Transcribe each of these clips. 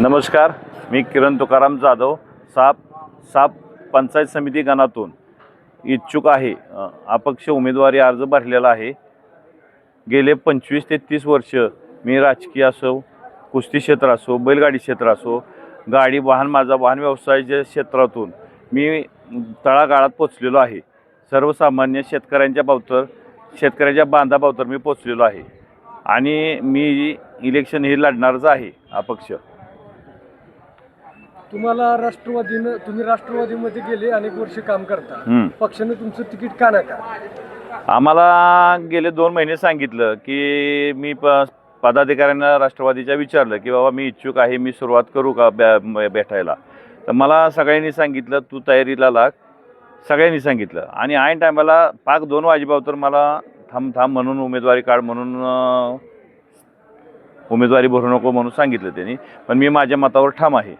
नमस्कार मी किरण तुकाराम जाधव साप साप पंचायत समिती गणातून इच्छुक आहे. अपक्ष उमेदवारी अर्ज भरलेला आहे. गेले पंचवीस ते तीस वर्ष मी राजकीय असो कुस्ती क्षेत्र असो बैलगाडी क्षेत्र असो गाडी वाहन माझा वाहन व्यवसायाच्या क्षेत्रातून मी तळागाळात पोचलेलो आहे. सर्वसामान्य शेतकऱ्यांच्या बाबतर शेतकऱ्याच्या बांधाबावतर मी पोचलेलो आहे. आणि मी इलेक्शन हे लढणारच आहे अपक्ष. तुम्हाला राष्ट्रवादीनं तुम्ही राष्ट्रवादीमध्ये गेले अनेक वर्ष काम करता. पक्षाने तुमचं तिकीट का नका आम्हाला गेले दोन महिने सांगितलं की मी प पदाधिकाऱ्यांना राष्ट्रवादीच्या विचारलं की बाबा मी इच्छुक आहे मी सुरुवात करू का भेटायला? तर मला सगळ्यांनी सांगितलं तू तयारीला लाग. सगळ्यांनी सांगितलं. आणि ऐन टायमाला पाक दोन वाजेबाव तर मला थांब थांब म्हणून उमेदवारी काढ म्हणून उमेदवारी भरू नको म्हणून सांगितलं त्यांनी. पण मी माझ्या मतावर ठाम आहे.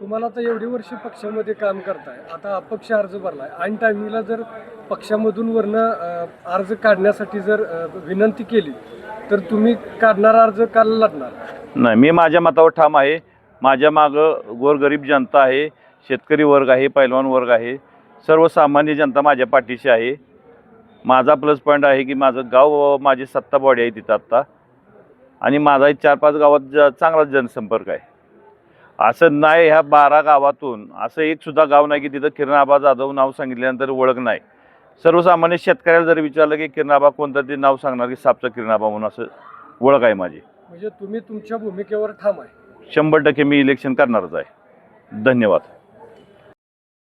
तुम्हाला आता एवढी वर्ष पक्षामध्ये काम करताय. आता अपक्ष अर्ज भरलाय. ऐन टायमिंगला जर पक्षामधून वरनं अर्ज काढण्यासाठी जर विनंती केली तर तुम्ही काढणारा अर्ज काल लढणार? नाही मी माझ्या मतावर ठाम आहे. माझ्या मागं गोरगरीब जनता आहे शेतकरी वर्ग आहे पैलवान वर्ग आहे. सर्वसामान्य जनता माझ्या पाठीशी आहे. माझा प्लस पॉईंट आहे की माझं गाव माझी सत्ता बॉडी आहे तिथं आत्ता. आणि माझा चार पाच गावात ज चांगला जनसंपर्क आहे. असं नाही ह्या बारा गावातून असं एक सुद्धा गाव नाही की तिथं किरणाबा जाधव नाव सांगितल्यानंतर ओळख नाही. सर्वसामान्य शेतकऱ्याला जर विचारलं की किरणाबा कोणतं ते नाव सांगणार की सापचा किरणाबा म्हणून असं ओळख आहे माझी. म्हणजे तुम्ही तुमच्या भूमिकेवर ठाम आहे. शंभर टक्के मी इलेक्शन करणारच आहे. धन्यवाद.